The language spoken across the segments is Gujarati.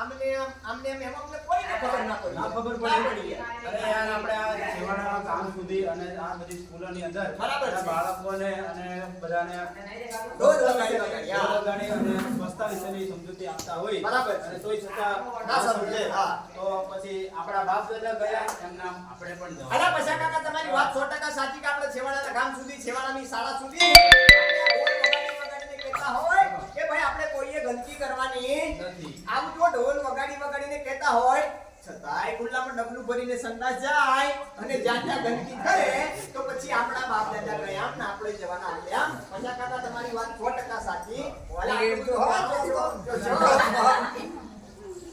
આમને આમ એમ એમ અમને કોઈને ખબર ના પડી. ના ખબર પડી પડી અરે યાર આપણે આ છેવાડાના ગામ સુધી અને આ બધી સ્કૂલોની અંદર બરાબર બાળકોને અને બધાને રોજ વગાડી વગાડી, હા. રોજ વગાડી અને સ્વચ્છતા વિશેની સમજૂતી આપતા હોય. બરાબર અને તોય છતાં ના સમજે, હા. તો પછી આપણા બાપ દાદા ગયા એમ નામ આપણે પણ પછા કાકા તમારી વાત 100% સાચી કે આપણે છેવાડાના ગામ સુધી છેવાડાની શાળા સુધી? ડબલું જાય અને જ્યાં ગંદકી કરે તો પછી આપણા બાપ દાદા ગયા આમ ને આપણે જવાના આમ. પછા કાકા તમારી વાત 100% સાચી. ઓલા આટલું બધું હા, જો, જો, જો.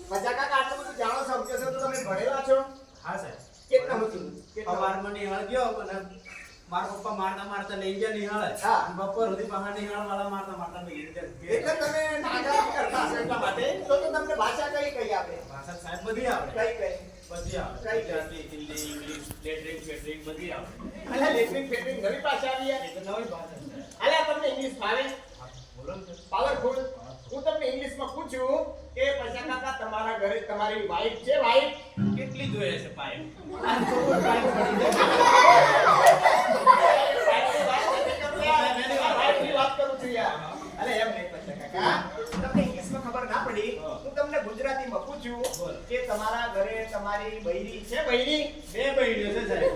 પછા કાકા આટલું બધું જાણો છો સમજો છો તો તમે ભણેલા છો? હા સાહેબ. કેટલા હતું કેટલા મને નિહાળ ગયો અને મારા પપ્પા મારતા મારતા લઈ ગયા નિહાળ. હા. બપોર સુધી બહાર નિહાળ વાળા મારતા મારતા લઈ ગયા. એટલે તમે નાગાજી કરતા એટલા માટે? તો તો તમને ભાષા કઈ કઈ આપે? ભાષા સાહેબ બધી આવડે કઈ કઈ? બધી આવડે કઈ કઈ? હિન્દી ઇંગ્લિશ લેટરિંગ ફેટરિંગ બધી આવડે અલ્યા લેટરિંગ ફેટરિંગ નવી ભાષા આવી યાર. એ નવી ભાષા છે. તમને ઇંગ્લિશ ફાવે બોલો પાવરફુલ હું. તમને ઇંગ્લિશમાં પૂછું કે પૈસા કાકા તમારા ઘરે તમારી વાઈફ છે વાઈફ કેટલી જોઈએ છે પાઇપ આ તો કોઈ પાઇપ પડી જાય વાઈફની વાત કરું છું યાર અરે એમ નહીં પૈસા કાકા. તમને ઇંગ્લિશમાં ખબર ના પડી. હું. તમને ગુજરાતીમાં પૂછું કે તમારા ઘરે તમારી બૈરી છે બૈરી? બે બૈરીઓ છે સાહેબ.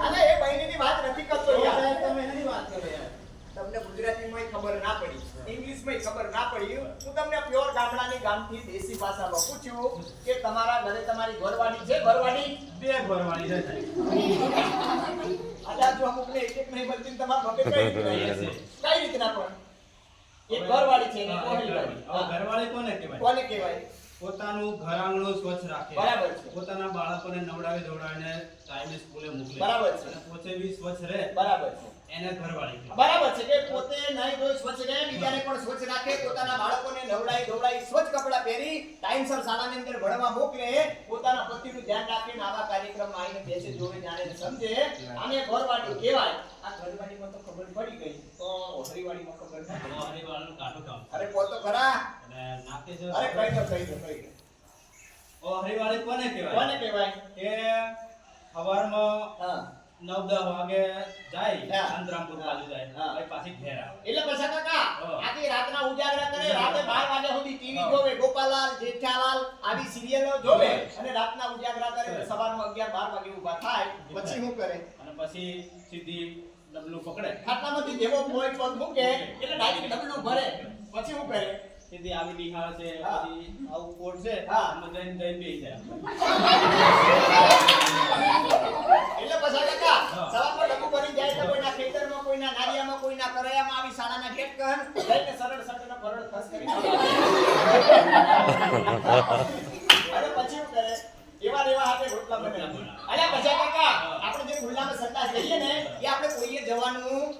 એ બૈરીની વાત નથી કરતો યાર. તમે એની વાત કરો યાર. તમને ગુજરાતીમાં ખબર ના પડી ઇંગ્લિશમાં ખબર ના પડી. હું તમને પ્યોર ગામડાની ગામથી દેશી ભાષામાં પૂછ્યું કે તમારા ઘરે તમારી ઘરવાળી છે ઘરવાળી? બે ઘરવાળી છે સાહેબ. અલા જો અમુકને એક એક નહીં બનતી તમારા મમ્મી કઈ રીતે છે કઈ રીતના પણ? એક ઘરવાળી છે ને. ઘરવાળી કોને કહેવાય? કોને કહેવાય? પોતાનું ઘર આંગણું સ્વચ્છ રાખે. બરાબર છે. પોતાના બાળકોને નવડાવી ધોવડાવીને ટાઈમે સ્કૂલે મોકલે. બરાબર છે. અને પોતે બી સ્વચ્છ રહે. બરાબર છે. એને ઘરવાળી બરાબર છે કે પોતે નહીં ધોઈ સ્વચ્છ રહે બીજાને પણ સ્વચ્છ રાખે. પોતાના બાળકોને નવડાવી ધોવડાવી સ્વચ્છ કપડાં પહેરી ટાઈમસર શાળાની અંદર ભણવા મોકલે. પોતાના પતિનું ધ્યાન રાખીને આવા કાર્યક્રમમાં આવીને બેસે જોવે જાણે સમજે. આને ઘરવાળી કહેવાય. આ ઘરવાળીમાં તો ખબર પડી ગઈ. તો હરિવાળીમાં ખબર ના પડી. તો કાઢું કામ અરે પોતો તો ખરા. નાકે છે. અરે કઈ દો કઈ દો કઈ દો ઓ હરિવાળી કોને કહેવાય? કોને કહેવાય? કે સવારમાં હા. નવ દસ વાગે જાય ચંદ્રામપુર બાજુ જાય. પછી પાછી ઘેર આવે. એટલે પછી કાકા આખી રાતના ઉજાગરા કરે રાતે 12 વાગ્યા સુધી ટીવી જોવે ગોપાલાલ જેઠાલાલ આવી સિરિયલો જોવે અને રાતના ઉજાગરા કરે સવારમાં 11 12 વાગે ઊભા થાય પછી શું કરે? અને પછી સીધી ડબલું પકડે. ખાટલામાંથી જેવો પોઈન્ટ પગ મૂકે એટલે ડાયરેક્ટ ડબલું ભરે પછી શું કરે? સીધી આવી નિહાળ છે પછી આવું કોટ છે હા. આમાં જઈને જઈને બી છે એટલે પછી કાકા હા. સવારમાં ડબ્બુ ભરી જાય તો કોઈના ખેતરમાં કોઈના નારિયામાં કોઈના કરાયામાં આવી શાળાના ગેટ કર જઈને સરળ સરળ પરળ ખસ કરી અને પછી શું કરે એવા એવા હાથે રોટલા બને. અલ્યા પછી કાકા હા. આપણે જે ખુલ્લામાં સંડાસ જઈએ ને એ આપણે કોઈએ જવાનું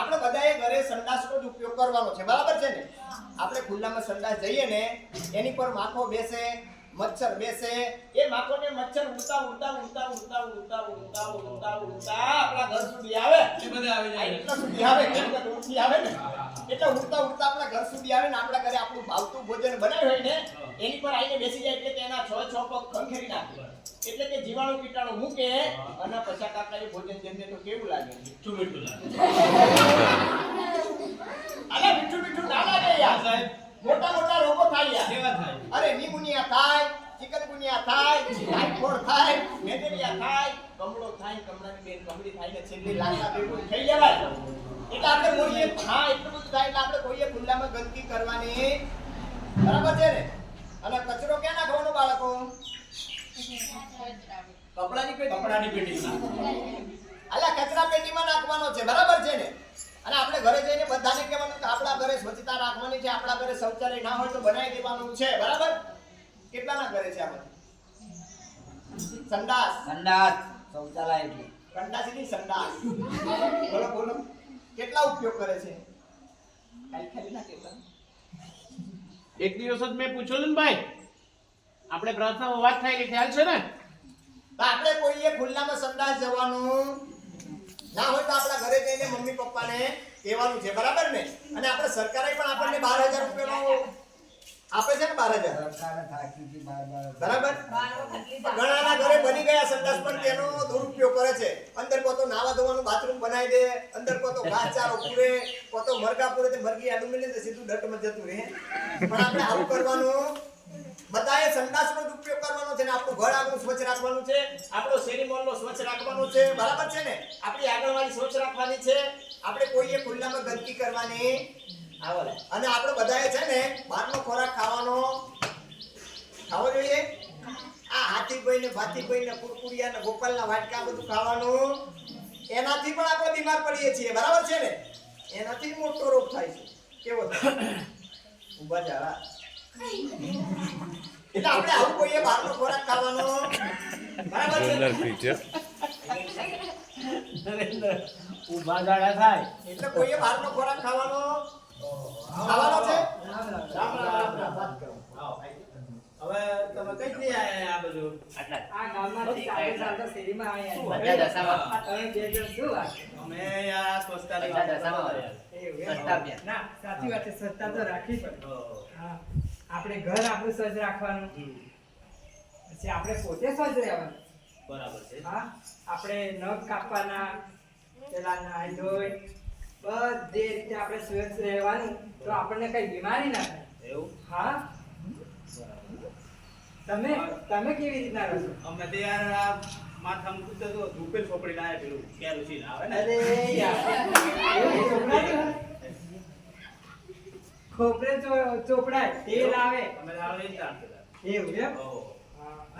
આપણે બધાએ ઘરે સંડાસનો જ ઉપયોગ કરવાનો છે બરાબર છે ને? આપણે ખુલ્લામાં સંડાસ જઈએ ને એની પર માખો બેસે મચ્છર બેસે એ માખોને મચ્છર ઉડતા ઉડતા ઉડતા ઉડતા ઉડતા ઉડતા ઉડતા ઉડતા આપણા ઘર સુધી આવે. એ બધા આવી જાય. એટલા સુધી આવે કેમ કે દૂરથી આવે ને? એટલે ઉડતા ઉડતા આપણા ઘર સુધી આવે ને આપણા ઘરે આપણું ભાવતું ભોજન બનાવ્યું હોય ને એની પર આવીને બેસી જાય એટલે એના છ છ પગ ખંખેરી નાખે. એટલે કે જીવાણુ કીટાણુ મૂકે અને પછી કાકા ભોજન જમને તો કેવું લાગે મીઠું મીઠું લાગે. અલે મીઠું મીઠું ના લાગે યાર. સાહેબ મોટા મોટા રોગો થાય યાર. કેવા થાય? અરે નિમોનિયા થાય ચિકનગુનિયા થાય ટાઇફોઇડ થાય મેલેરિયા થાય કમળો થાય કમળાની બેન કમળી થાય ને છેલ્લી લાકડા ભેગું થઈ જવાય એટલે આપણે કોઈએ હા એટલું બધું થાય એટલે આપણે કોઈએ ખુલ્લામાં ગંદકી કરવાની. બરાબર છે ને અને કચરો ક્યાં નાખવાનો બાળકો કપડાની પેટી. કપડાની પેટીમાં. અલા કચરા પેટીમાં નાખવાનો છે બરાબર છે ને? અને આપણે ઘરે જઈને બધાને કહેવાનું કે આપણા ઘરે સ્વચ્છતા રાખવાની છે આપણા ઘરે શૌચાલય ના હોય તો બનાવી દેવાનું છે બરાબર? કેટલાના ઘરે છે આમાં સંડાસ. સંડાસ શૌચાલય એટલે. કંડાસીની સંડાસ. બોલો બોલો. કેટલા ઉપયોગ કરે છે? ખાલી ખાલી ના કેટલા એક દિવસ જ મેં પૂછ્યું ને ભાઈ. આપણે પ્રાર્થનામાં વાત થયેલી ખ્યાલ છે ને? આપણે કોઈએ ખુલ્લામાં સંદાસ જવાનું? ના હોય તો આપણા ઘરે જઈને મમ્મી પપ્પાને કહેવાનું છે બરાબર ને? અને આપણે સરકારે પણ આપણને બાર હજાર રૂપિયાનો આપે છે ને બાર હજાર? બરાબર? ઘણાના ઘરે બની ગયા સંદાસ પણ તેનો દુરુપયોગ કરે છે. અંદર પોતો નાવા ધોવાનું બાથરૂમ બનાવી દે અંદર પોતો ઘાસ ચારો પૂરે કો તો મરઘા પૂરે તે મરઘી આડું મિલે સીધું ડટમાં જતું રહે. પણ આપણે આવું કરવાનું બધાએ સંડાસનો જ ઉપયોગ કરવાનો છે ને આપણું ઘર આગળ સ્વચ્છ રાખવાનું છે આપણો શેરી સ્વચ્છ રાખવાનો છે બરાબર છે ને? આપણી આગળવાળી સ્વચ્છ રાખવાની છે. આપણે કોઈએ ખુલ્લામાં ગંદકી કરવાની. આવો અને આપણે બધાએ છે ને બહારનો ખોરાક ખાવાનો. ખાવો જોઈએ? આ હાથીભાઈ ને ભાતીભાઈ ને કુરકુરિયા ને ગોપાલના વાટકા બધું ખાવાનું. એનાથી પણ આપણે બીમાર પડીએ છીએ બરાબર છે ને? એનાથી મોટો રોગ થાય છે. કેવો થાય? ઊભા જા એટલે આપણે આવું કોઈએ બહારનો ખોરાક ખાવાનો? બરાબર છે? નરેન્દ્ર ઊભા દાડા થાય. એટલે કોઈએ બહારનો ખોરાક ખાવાનો? ખાવાનો છે? રામ રામ રામ રામ વાત કરો હવે તમે કઈ થી આયા આ બધું આટલા આ ગામમાંથી ચાલતા ચાલતા શેરીમાં આયા. બધા દશામાં. તમે બે જણ શું વાત? અમે આ વાત દશામાં. આવ્યા. ના, સાચી વાત છે. તો રાખી પડે હા. આપણે ઘર આપણું સજ રાખવાનું. પછી આપણે પોતે સજ રહેવાનું. બરાબર છે. હા? આપણે નખ કાપવાના પેલા નાઈ ધોઈ બધે રીતે આપણે સ્વચ્છ રહેવાનું. તો આપણને કઈ બીમારી ના થાય. એવું? હા? તમે તમે કેવી રીતના રહો છો? અમે તો યાર આ માથામાં કૂદતો તો ધૂપેલ ચોપડી લાવે પેલું. કેરોસીન આવે ને? અરે યાર? ખોપરે ચોપડાય તેલ આવે. એવું એમ.